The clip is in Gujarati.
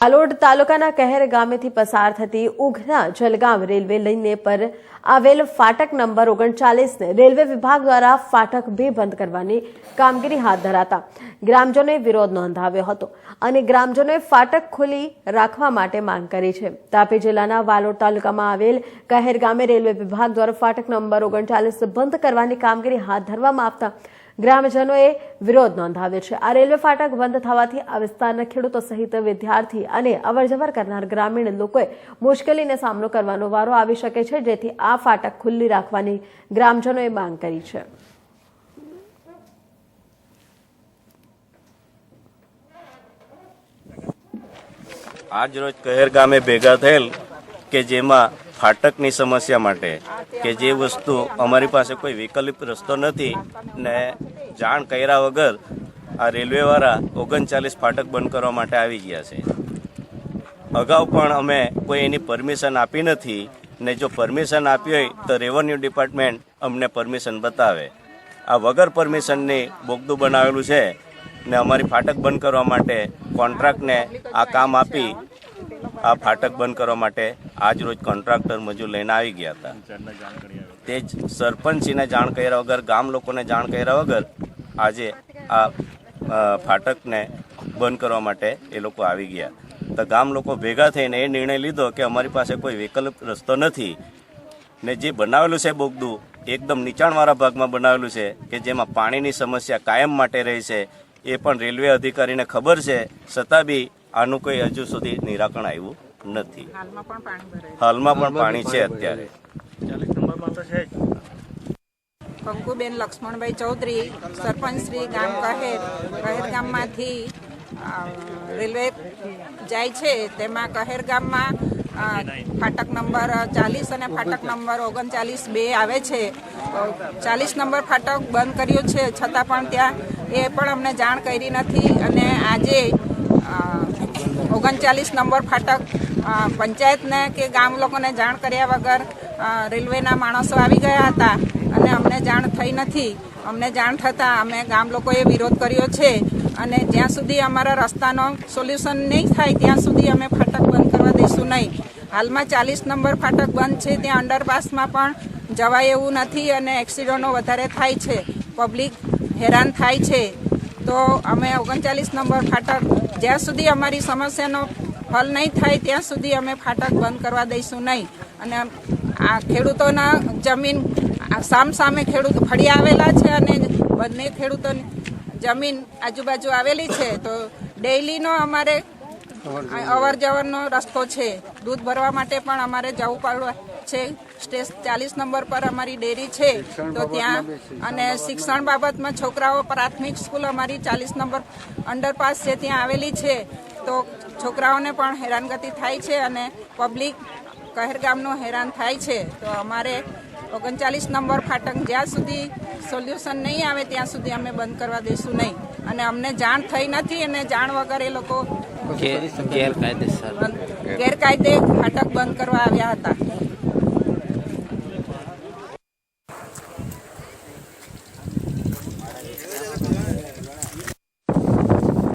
હાલોડ તાલુકાના કહેર ગામેથી પસાર થતી ઉઘના જલગામ રેલવે લાઇનને પર આવેલ ફાટક નંબર ઓગણચાલીસને રેલવે વિભાગ દ્વારા ફાટક બે બંધ કરવાની કામગીરી હાથ ધરાતા ગ્રામજનોએ વિરોધ નોંધાવ્યો હતો અને ગ્રામજનોએ ફાટક ખુલ્લી રાખવા માટે માંગ કરી છે. તાપી જિલ્લાના વાલોડ તાલુકામાં આવેલ કહેર ગામે રેલવે વિભાગ દ્વારા ફાટક નંબર ઓગણચાલીસ બંધ કરવાની કામગીરી હાથ ધરવામાં આવતા ગ્રામજનોએ વિરોધ નોંધાવ્યો છે. આ રેલવે ફાટક બંધ થવાથી આ વિસ્તારના ખેડૂતો સહિત વિદ્યાર્થી અને અવરજવર કરનાર ગ્રામીણ લોકોએ મુશ્કેલીને સામનો કરવાનો વારો આવી શકે છે. જેથી આ ફાટક ખુલ્લી રાખવાની ગ્રામજનોએ માંગ કરી છે. આજ રોજ કહેર ગામે ભેગા થયેલ કે જેમાં ફાટકની સમસ્યા માટે કે જે વસ્તુ અમારી પાસે કોઈ વિકલ્પ રસ્તો નથી ને જાણ કર્યા વગર આ રેલવેવાળા ઓગણચાલીસ ફાટક બંધ કરવા માટે આવી ગયા છે. અગાઉ પણ અમે કોઈ એની પરમિશન આપી નથી ને જો પરમિશન આપી હોય તો રેવન્યુ ડિપાર્ટમેન્ટ અમને પરમિશન બતાવે. આ વગર પરમિશનની બોગદું બનાવેલું છે ને અમારી ફાટક બંધ કરવા માટે કોન્ટ્રાક્ટને આ કામ આપી આ ફાટક બંધ કરવા માટે આજ રોજ કોન્ટ્રાક્ટર મજૂર લઈને આવી ગયા હતા. તે જ સરપંચીને જાણ કર્યા વગર, ગામ લોકોને જાણ કર્યા વગર આજે આ ફાટકને બંધ કરવા માટે એ લોકો આવી ગયા. તો ગામ લોકો ભેગા થઈને એ નિર્ણય લીધો કે અમારી પાસે કોઈ વિકલ્પ રસ્તો નથી. ને જે બનાવેલું છે બોગદું, એકદમ નીચાણવાળા ભાગમાં બનાવેલું છે કે જેમાં પાણીની સમસ્યા કાયમ માટે રહી છે. એ પણ રેલવે અધિકારીને ખબર છે. છતાં બી આનું કોઈ હજુ સુધી નિરાકરણ આવ્યું નથી. હાલમાં પણ પાણી ભરાય હાલમાં પણ પાણી છે અત્યારે. કંકુબેન લક્ષ્મણભાઈ ચૌધરી સરપંચ શ્રી ગામ કહેર કહેર ગામમાંથી રેલવે જાય છે તેમાં કહેર ગામમાં ફાટક નંબર ચાલીસ અને ફાટક નંબર ઓગણચાલીસ બે આવે છે. ચાલીસ નંબર ફાટક બંધ કર્યું છે. છતાં પણ ત્યાં એ પણ અમને જાણ કરી નથી. અને આજે ઓગણચાલીસ નંબર ફાટક પંચાયતને કે ગામ લોકોને જાણ કર્યા વગર રેલવેના માણસો આવી ગયા હતા અને અમને જાણ થઈ નથી. અમને જાણ થતાં અમે ગામ લોકોએ વિરોધ કર્યો છે અને જ્યાં સુધી અમારા રસ્તાનો સોલ્યુશન નહીં થાય, ત્યાં સુધી અમે ફાટક બંધ કરવા દઈશું નહીં. હાલમાં ચાલીસ નંબર ફાટક બંધ છે, ત્યાં અંડરપાસમાં પણ જવાય એવું નથી અને એક્સિડન્ટો વધારે થાય છે. પબ્લિક હેરાન થાય છે. તો અમે ઓગણચાલીસ નંબર ફાટક જ્યાં સુધી અમારી સમસ્યાનો હલ નહીં થાય ત્યાં સુધી અમે ફાટક બંધ કરવા દઈશું નહીં. અને આ ખેડૂતોના જમીન આ સામ સામે ખેડૂત ફળી આવેલા છે અને બંને ખેડૂતોની જમીન આજુબાજુ આવેલી છે તો ડેઈલીનો અમારે અવર જવરનો રસ્તો છે. દૂધ ભરવા માટે પણ અમારે જવું પડવા છે. સ્ટેજ ચાલીસ નંબર પર અમારી ડેરી છે તો ત્યાં અને શિક્ષણ બાબતમાં છોકરાઓ પ્રાથમિક સ્કૂલ અમારી ચાલીસ નંબર અંડરપાસ છે ત્યાં આવેલી છે. તો છોકરાઓને પણ હેરાનગતિ થાય છે અને પબ્લિક કહેરગામનું હેરાન થાય છે. તો અમારે ઓગણચાલીસ નંબર ફાટક જ્યાં સુધી સોલ્યુશન નહીં આવે ત્યાં સુધી અમે બંધ કરવા દઈશું નહીં. અને અમને જાણ થઈ નથી અને જાણ વગર એ લોકો કે ગેરકાયદે ફાટક બંધ કરવા આવ્યા હતા.